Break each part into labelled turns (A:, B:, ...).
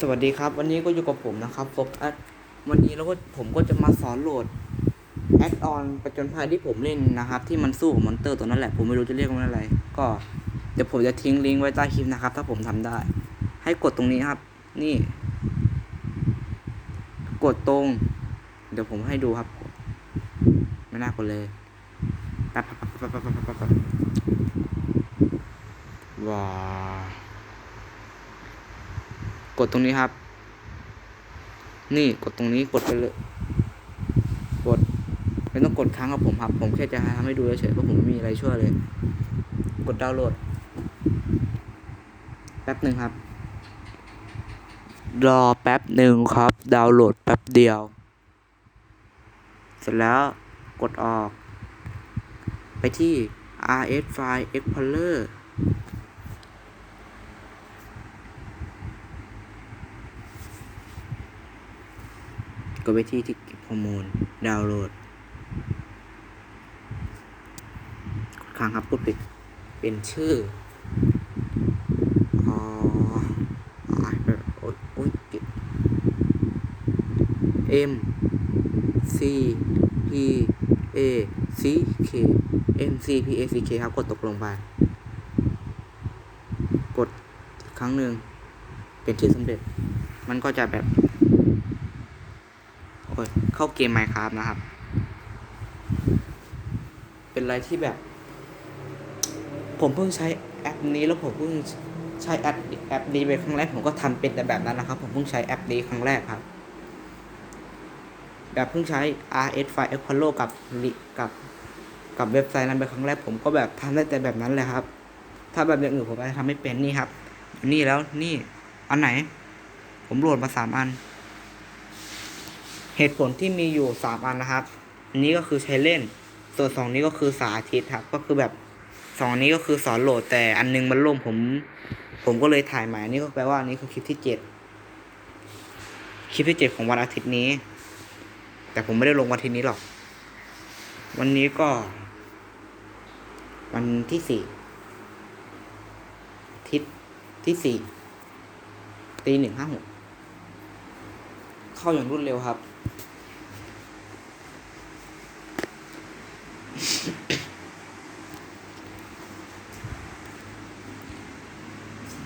A: สวัสดีครับ วันนี้ก็อยู่กับผมนะครับโฟกัสวันนี้เราก็ผมก็จะมาสอนโหลดแอดออนประจนภัยที่ผมเล่นนะครับ ที่มันสู้กับมอนเตอร์ตัวนั้นแหละ ผมไม่รู้จะเรียกมันอะไร ก็เดี๋ยวผมจะทิ้งลิงก์ไว้ใต้คลิปนะครับ ถ้าผมทำได้ ให้กดตรงนี้ครับ นี่ กดตรง เดี๋ยวผมให้ดูครับ ไม่น่ากดเลยว้า กดตรงนี้ครับ นี่กดตรงนี้กดไปเลย กดไม่ต้องกดค้างกับผมครับ ผมแค่จะทำให้ดูเฉยๆเพราะผมไม่มีอะไรช่วยเลย กดดาวน์โหลดแป๊บหนึ่งครับ รอแป๊บหนึ่งครับ ดาวน์โหลดแป๊บเดียว เสร็จแล้วกดออก ไปที่ RS File Explorer ก็ไปที่ที่เก็บข้อมูล ดาวน์โหลดกดค้างครับกดปิดเป็นชื่ออ๋อโอ๊ยโอ๊ยปิด M C P A C K M C P A C K ครับ กดตกลงไป กดครั้งหนึ่งเป็นชื่อสำเร็จ มันก็จะแบบ โอ้ยเข้าเกม Minecraft นะครับ เป็นอะไรที่แบบ ผมเพิ่งใช้แอปนี้แล้วผมเพิ่งใช้แอปแอปนี้ไปครั้งแรกผมก็ทำเป็นแต่แบบนั้นนะครับ ผมเพิ่งใช้แอปนี้ครั้งแรกครับ แบบเพิ่งใช้ RS File Explorer กับกับกับเว็บไซต์นั้นเป็นครั้งแรกผมก็แบบทำได้แต่แบบนั้นเลยครับ ถ้าแบบอย่างอื่นผมอาจจะทำไม่เป็นนี่ครับ นี่แล้วนี่ อันไหน ผมโหลดมาสามอัน เหตุผลที่มีอยู่สามอันนะครับ อันนี้ก็คือใช้เล่น ส่วนสองนี้ก็คือสาธิตครับ ก็คือแบบสองนี้ก็คือสอนโหลดแต่อันนึงมันล่มผม ผมก็เลยถ่ายใหม่อันนี้ก็แปลว่าอันนี้คือคลิปที่เจ็ดคลิปที่เจ็ดของวันอาทิตย์นี้ แต่ผมไม่ได้ลงวันอาทิตย์นี้หรอก วันนี้ก็ วันที่สี่ทิศที่สี่ตีหนึ่งห้าหก เข้าอย่างรวดเร็วครับ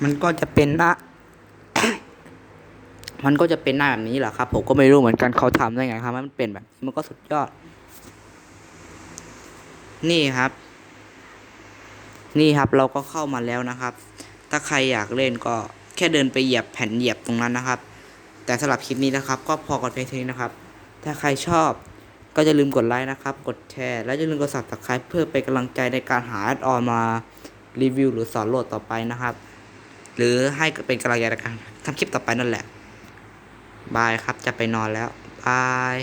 A: มันก็จะเป็นหน้า มันก็จะเป็นหน้าแบบนี้แหละครับ ผมก็ไม่รู้เหมือนกันเขาทำได้ไงครับให้มันเป็นแบบมันก็สุดยอด นี่ครับ นี่ครับเราก็เข้ามาแล้วนะครับ ถ้าใครอยากเล่นก็แค่เดินไปเหยียบแผ่นเหยียบตรงนั้นนะครับ แต่สำหรับคลิปนี้นะครับ ก็พอกันเพียงเท่านี้นะครับ ถ้าใครชอบก็จะลืมกดไลค์นะครับ กดแชร์ และอย่าลืมกด subscribe เพื่อเป็นกำลังใจในการหาแอดออนมารีวิวหรือสอนโหลดต่อไปนะครับ หรือให้เป็นกำลังใจในการทำคลิปต่อไปนั่นแหละบายครับจะไปนอนแล้วบาย